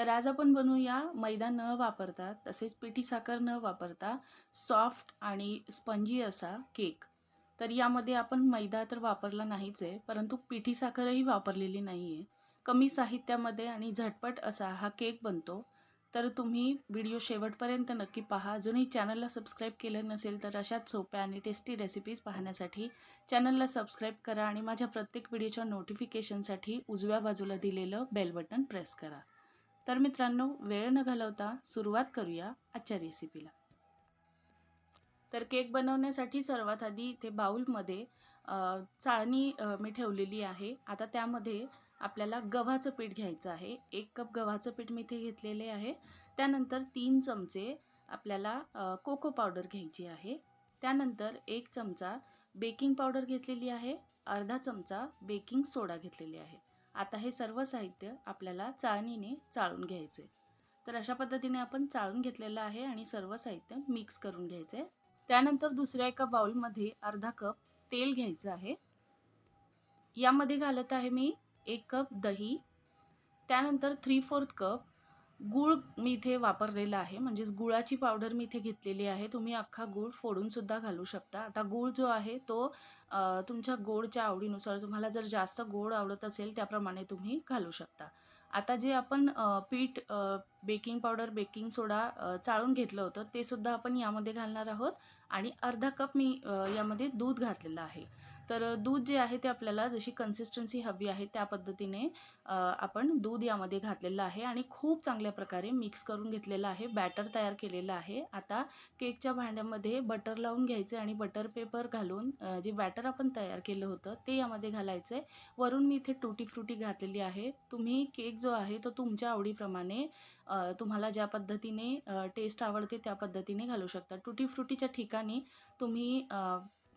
तर आज आपण बनवूया मैदा न वापरता तसेच पिठी साखर न वापरता सॉफ्ट आणि स्पंजी असा केक तर यामध्ये आपण मैदा तर वापरला नाहीच आहे परंतु पिठी साखरही वापरलेली नाही आहे कमी साहित्यामध्ये आणि झटपट असा हा केक बनतो. तर तुम्ही व्हिडिओ शेवटपर्यंत नक्की पहा. अजूनही चॅनलला सबस्क्राईब केलं नसेल तर अशाच सोप्या आणि टेस्टी रेसिपीज पाहण्यासाठी चॅनलला सबस्क्राईब करा आणि माझ्या प्रत्येक व्हिडिओच्या नोटिफिकेशनसाठी उजव्या बाजूला दिलेलं बेल बटन प्रेस करा. तर मित्रांनो वेळ न घालवता सुरुवात करूया आजच्या रेसिपीला तर केक बनवण्यासाठी सर्वात आधी इथे बाऊलमध्ये चाळणी मी ठेवलेली आहे. आता त्यामध्ये आपल्याला गव्हाचं पीठ घ्यायचं आहे. एक कप गव्हाचं पीठ मी इथे घेतलेले आहे. त्यानंतर तीन चमचे आपल्याला कोको पावडर घ्यायची आहे. त्यानंतर एक चमचा बेकिंग पावडर घेतलेली आहे. अर्धा चमचा बेकिंग सोडा घेतलेली आहे. आता हे सर्व साहित्य आपल्याला चाळणीने चाळून घ्यायचे. तर अशा पद्धतीने आपण चाळून घेतलेलं आहे आणि सर्व साहित्य मिक्स करून घ्यायचं. आहे त्यानंतर दुसऱ्या एका बाउलमध्ये अर्धा कप तेल घ्यायचं आहे. यामध्ये घालत आहे मी एक कप दही. त्यानंतर थ्री फोर्थ कप गूळ मी इथे वापरलेला आहे. म्हणजेच गुळाची पावडर मी इथे घेतलेली आहे. तुम्ही अख्खा गूळ फोडूनसुद्धा घालू शकता. आता गूळ जो आहे तो तुमच्या गोडच्या आवडीनुसार तुम्हाला जर जास्त गोड आवडत असेल त्याप्रमाणे तुम्ही घालू शकता. आता जे आपण पीठ बेकिंग पावडर बेकिंग सोडा चाळून घेतलं होतं ते सुद्धा आपण यामध्ये घालणार आहोत. आणि अर्धा कप मी यामध्ये दूध घातलेलं आहे. तर दूध जे आहे ते आपल्याला जशी कन्सिस्टन्सी हवी आहे त्या पद्धतीने आपण दूध यामध्ये घातलेलं आहे आणि खूप चांगल्या प्रकारे मिक्स करून घेतलेलं आहे. बॅटर तयार केलेलं आहे. आता केकच्या भांड्यामध्ये बटर लावून घ्यायचे आणि बटर पेपर घालून जे बॅटर आपण तयार केलं होतं ते यामध्ये घालायचं. आहे वरून मी इथे टुटी फ्रुटी घातलेली आहे. तुम्ही केक जो आहे तो तुमच्या आवडीप्रमाणे तुम्हाला ज्या पद्धतीने टेस्ट आवडते त्या पद्धतीने घालू शकता. टुटी फ्रुटीच्या ठिकाणी तुम्ही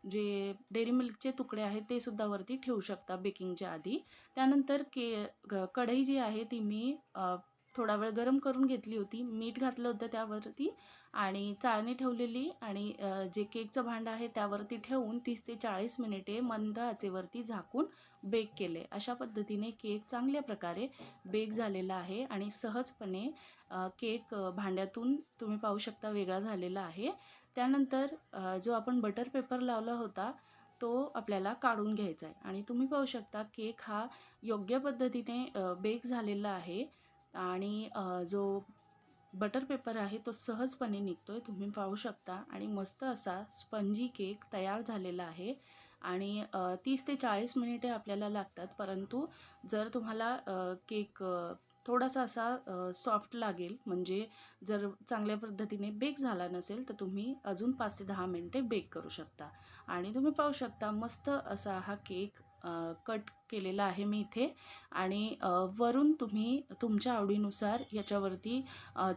जे डेअरी मिल्कचे तुकडे आहेत ते सुद्धा वरती ठेवू शकता बेकिंगच्या आधी. त्यानंतर के ग- कढई जी आहे ती मी थोडा वेळ गरम करून घेतली होती. मीठ घातलं होतं त्यावरती आणि चाळणी ठेवलेली आणि जे केकचं भांडं आहे त्यावरती ठेवून तीस ते चाळीस मिनिटे मंद आचेवरती झाकून बेक केले. अशा पद्धतीने केक चांगल्या प्रकारे बेक झालेला आहे आणि सहजपणे केक भांड्यातून तुम्ही पाहू शकता वेगळा झालेला आहे. त्यानंतर जो आपण बटर पेपर लावला होता तो आपल्याला काढून घ्यायचा आहे. आणि तुम्ही पाहू शकता केक हा योग्य पद्धतीने बेक झालेला आहे. आणि जो बटर पेपर आहे तो सहजपणे निघतो आहे तुम्ही पाहू शकता. आणि मस्त असा स्पंजी केक तयार झालेला आहे. आणि तीस ते चाळीस मिनिटे आपल्याला लागतात. परंतु जर तुम्हाला केक थोडासा असा सॉफ्ट लागेल म्हणजे जर चांगल्या पद्धतीने बेक झाला नसेल तर तुम्ही अजून पाच ते दहा मिनटे बेक करू शकता. आणि तुम्ही पाहू शकता मस्त असा हा केक कट केलेला आहे मी इथे. आणि वरून तुम्ही तुमच्या आवडीनुसार याच्यावरती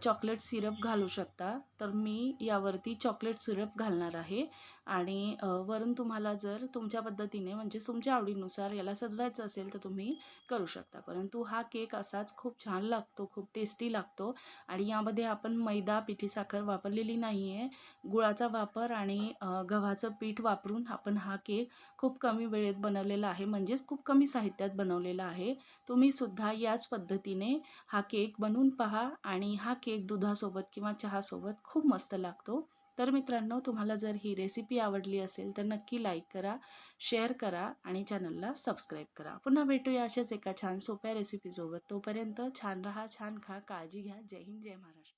चॉकलेट सिरप घालू शकता. तर मी यावरती चॉकलेट सिरप घालणार आहे. आणि वरून तुम्हाला जर तुमच्या पद्धतीने म्हणजे तुमच्या आवडीनुसार याला सजवायचं असेल तर तुम्ही करू शकता. परंतु हा केक असाच खूप छान लागतो खूप टेस्टी लागतो. आणि यामध्ये आपण मैदा पिठी साखर वापरलेली नाही आहे गुळाचा वापर आणि गव्हाचं पीठ वापरून आपण हा केक खूप कमी वेळेत बनवलेला आहे म्हणजेच खूप कमी साहित्यात बनवलेला आहे. तुम्ही सुद्धा याच पद्धतीने हा केक बनवून पहा आणि हा केक दुधासोबत किंवा चहासोबत खूप मस्त लागतो. तर मित्रांनो तुम्हाला जर ही रेसिपी आवडली असेल तर नक्की लाईक करा शेअर करा आणि चॅनलला सबस्क्राईब करा. पुन्हा भेटूया अशाच एका छान सोप्या रेसिपीसोबत. तोपर्यंत छान राहा छान खा काळजी घ्या. जय हिंद जय महाराष्ट्र.